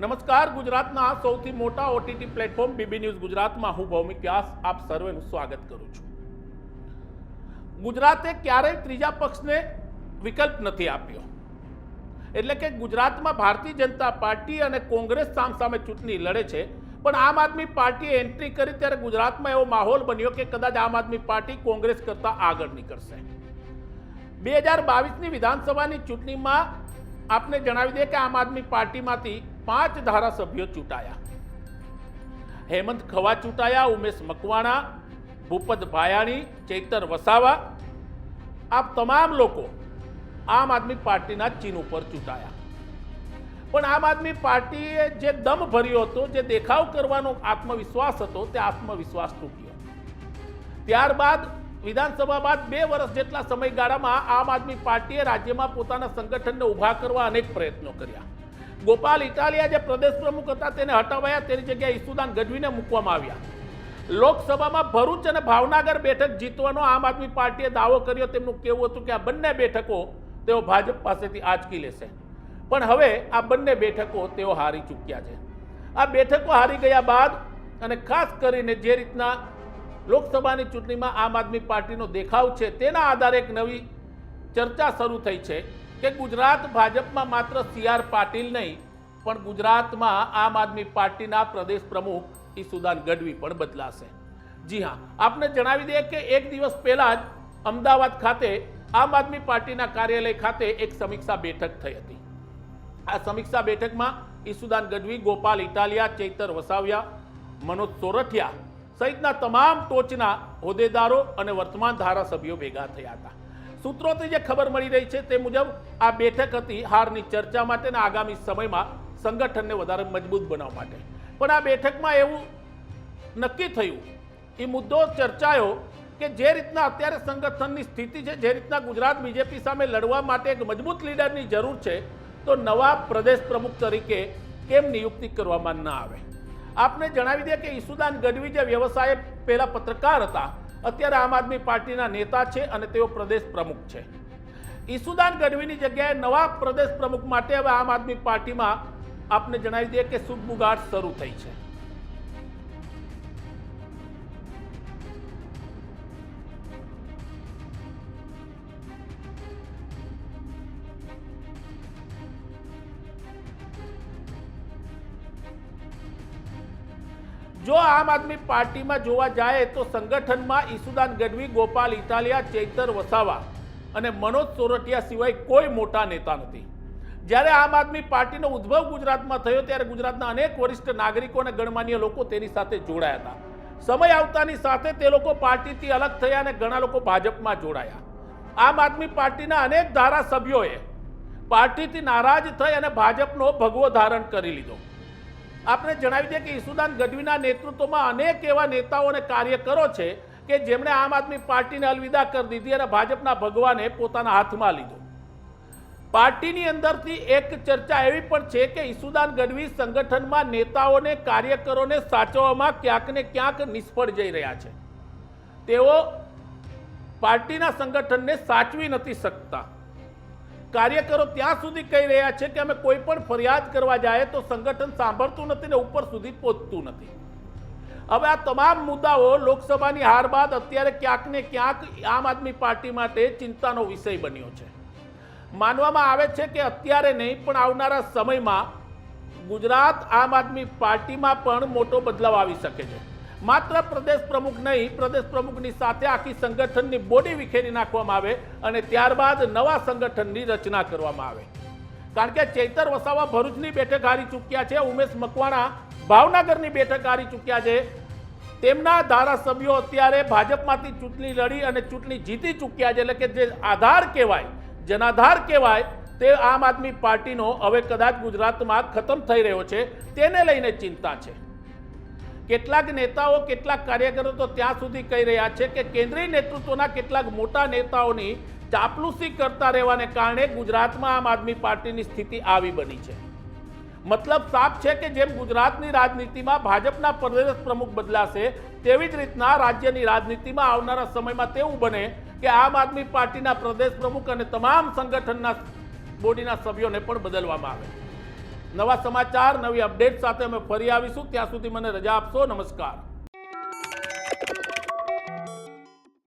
નમસ્કાર, ગુજરાતના સૌથી મોટા ઓટીટી પ્લેટફોર્મ બીબી ન્યૂઝ ગુજરાતમાં હું ભૌમિક વ્યાસ, આપ સર્વેનું સ્વાગત કરું છું. ગુજરાતે ક્યારેય ત્રીજા પક્ષને વિકલ્પ નથી આપ્યો. એટલે કે ગુજરાતમાં ભારતીય જનતા પાર્ટી અને કોંગ્રેસ સામસામે ચૂંટણી લડે છે, પણ આમ આદમી પાર્ટીએ એન્ટ્રી કરી ત્યારે ગુજરાતમાં એવો માહોલ બન્યો કે કદાચ આમ આદમી પાર્ટી કોંગ્રેસ કરતાં આગળ નીકળશે. બે હજાર બાવીસની વિધાનસભાની ચૂંટણીમાં આપને જણાવી દઈએ કે આમ આદમી પાર્ટીમાંથી પાંચ ધારાસભ્યો ચૂંટાયા. હેમંત ખવા ચૂંટાયા, ઉમેશ મકવાણા, ભૂપત ભાયાણી, ચૈતર વસાવા આ તમામ લોકો આમ આદમી પાર્ટીના ચીન ઉપર ચૂંટાયા. પણ આમ આદમી પાર્ટીએ જે દમ ભર્યો હતો, જે દેખાવ કરવાનો આત્મવિશ્વાસ હતો, તે આત્મવિશ્વાસ તૂટ્યો. ત્યારબાદ વિધાનસભા બાદ બે વર્ષ જેટલા સમયગાળામાં આમ આદમી પાર્ટીએ રાજ્યમાં પોતાના સંગઠનને ઊભા કરવા અનેક પ્રયત્નો કર્યા. ગોપાલ ઇટાલિયા જે પ્રદેશ પ્રમુખ હતા તેને હટાવાયા. તેની જગ્યાએ ઈસુદાન ગઢવીને મૂકવામાં આવ્યા. લોકસભામાં ભરૂચ અને ભાવનગર બેઠક જીતવાનો આમ આદમી પાર્ટીએ દાવો કર્યો. તેમનું કહેવું હતું કે આ બંને બેઠકો તેઓ ભાજપ પાસેથી આંચકી લેશે. પણ હવે આ બંને બેઠકો તેઓ હારી ચૂક્યા છે. આ બેઠકો હારી ગયા બાદ અને ખાસ કરીને જે રીતના લોકસભાની ચૂંટણીમાં આમ આદમી પાર્ટીનો દેખાવ છે તેના આધારે એક નવી ચર્ચા શરૂ થઈ છે. કે ગુજરાત ભાજપમાં માત્ર સી આર પાટીલ નહીં, પણ ગુજરાતમાં આમ આદમી પાર્ટીના પ્રદેશ પ્રમુખ ઈસુદાન ગઢવી પણ બદલાશે. જી હા, આપને જણાવી દઈએ કે એક દિવસ પહેલા જ અમદાવાદ ખાતે આમ આદમી પાર્ટીના કાર્યાલય ખાતે એક સમીક્ષા બેઠક થઈ હતી. આ સમીક્ષા બેઠકમાં ઈસુદાન ગઢવી, ગોપાલ ઇટાલિયા, ચૈતર વસાવિયા, મનોજ સોરઠિયા સહિતના તમામ ટોચના હોદ્દેદારો અને વર્તમાન ધારાસભ્યો ભેગા થયા હતા. સૂત્રોથી જે ખબર મળી રહી છે તે મુજબ આ બેઠક હતી હારની ચર્ચા માટે અને આગામી સમયમાં સંગઠનને વધારે મજબૂત બનાવવા માટે. પણ આ બેઠકમાં એવું નક્કી થયું, એ મુદ્દો ચર્ચાયો કે જે રીતના અત્યારે સંગઠનની સ્થિતિ છે, જે રીતના ગુજરાત બીજેપી સામે લડવા માટે એક મજબૂત લીડરની જરૂર છે, તો નવા પ્રદેશ પ્રમુખ તરીકે કેમ નિયુક્તિ કરવામાં ન આવે? આપને જણાવી દે કે ઈસુદાન ગઢવી જે વ્યવસાય પહેલાં પત્રકાર હતા અત્યારે આમ આદમી પાર્ટીના નેતા છે અને તેઓ પ્રદેશ પ્રમુખ છે. ઈસુદાન ગઢવીની જગ્યાએ નવા પ્રદેશ પ્રમુખ માટે હવે આમ આદમી પાર્ટીમાં આપને જણાવી દઈએ કે સુગબુગાટ શરૂ થઈ છે. જો આમ આદમી પાર્ટીમાં જોવા જાય તો સંગઠનમાં ઈસુદાન ગઢવી, ગોપાલ ઇટાલિયા, ચૈતર વસાવા અને મનોજ સોરઠિયા સિવાય કોઈ મોટા નેતા નથી. જ્યારે આમ આદમી પાર્ટીનો ઉદ્ભવ ગુજરાતમાં થયો ત્યારે ગુજરાતના અનેક વરિષ્ઠ નાગરિકો અને ગણમાન્ય લોકો તેની સાથે જોડાયા હતા. સમય આવતાની સાથે તે લોકો પાર્ટીથી અલગ થયા અને ઘણા લોકો ભાજપમાં જોડાયા. આમ આદમી પાર્ટીના અનેક ધારાસભ્યોએ પાર્ટીથી નારાજ થઈ અને ભાજપનો ભગવો ધારણ કરી લીધો. આપણે જણાવી દઈએ કે ઈસુદાન ગઢવીના નેતૃત્વમાં અનેક એવા નેતાઓ અને કાર્યકરો છે કે જેમણે આમ આદમી પાર્ટીને અલવિદા કરી દીધી અને ભાજપના ભગવાને પોતાના હાથમાં લીધો. પાર્ટીની અંદરથી એક ચર્ચા એવી પણ છે કે ઈસુદાન ગઢવી સંગઠનમાં નેતાઓને કાર્યકરોને સાચવવામાં ક્યાંક ને ક્યાંક નિષ્ફળ જઈ રહ્યા છે. તેઓ પાર્ટીના સંગઠનને સાચવી નથી શકતા. કાર્યકરો ત્યાં સુધી કહી રહ્યા છે કે અમે કોઈ પણ ફરિયાદ કરવા જાય તો સંગઠન સાંભળતું નથી ને ઉપર સુધી પહોંચતું નથી. હવે આ તમામ મુદ્દાઓ લોકસભાની હાર બાદ અત્યારે ક્યાંક ને ક્યાંક આમ આદમી પાર્ટી માટે ચિંતાનો વિષય બન્યો છે. માનવામાં આવે છે કે અત્યારે નહીં, પણ આવનારા સમયમાં ગુજરાત આમ આદમી પાર્ટીમાં પણ મોટો બદલાવ આવી શકે છે. માત્ર પ્રદેશ પ્રમુખ નહીં, પ્રદેશ પ્રમુખની સાથે આખી સંગઠનની બોડી વિખેરી નાખવામાં આવે અને ત્યારબાદ નવા સંગઠનની રચના કરવામાં આવે. કારણ કે ચૈતર વસાવા ભરૂચની બેઠક હારી ચૂક્યા છે, ઉમેશ મકવાણા ભાવનગરની બેઠક હારી ચૂક્યા છે. તેમના ધારાસભ્યો અત્યારે ભાજપમાંથી ચૂંટણી લડી અને ચૂંટણી જીતી ચૂક્યા છે, એટલે કે જે આધાર કહેવાય, જનાધાર કહેવાય, તે આમ આદમી પાર્ટીનો હવે કદાચ ગુજરાતમાં ખતમ થઈ રહ્યો છે, તેને લઈને ચિંતા છે. કેટલાક નેતાઓ, કેટલાક કાર્યકરો તો ત્યાં સુધી કહી રહ્યા છે કે કેન્દ્રીય નેતૃત્વના કેટલાક મોટા નેતાઓની ચાપલુસી કરતા રહેવાને કારણે ગુજરાતમાં આમ આદમી પાર્ટીની સ્થિતિ આવી બની છે. મતલબ સાફ છે કે જેમ ગુજરાતની રાજનીતિમાં ભાજપના પ્રદેશ પ્રમુખ બદલાશે, તેવી જ રીતના રાજ્યની રાજનીતિમાં આવનારા સમયમાં તેવું બને કે આમ આદમી પાર્ટીના પ્રદેશ પ્રમુખ અને તમામ સંગઠનના બોડીના સભ્યોને પણ બદલવામાં આવે. નવા સમાચાર નવી અપડેટ સાથે અમે ફરી આવીશું. ત્યાં સુધી મને રજા આપશો. નમસ્કાર.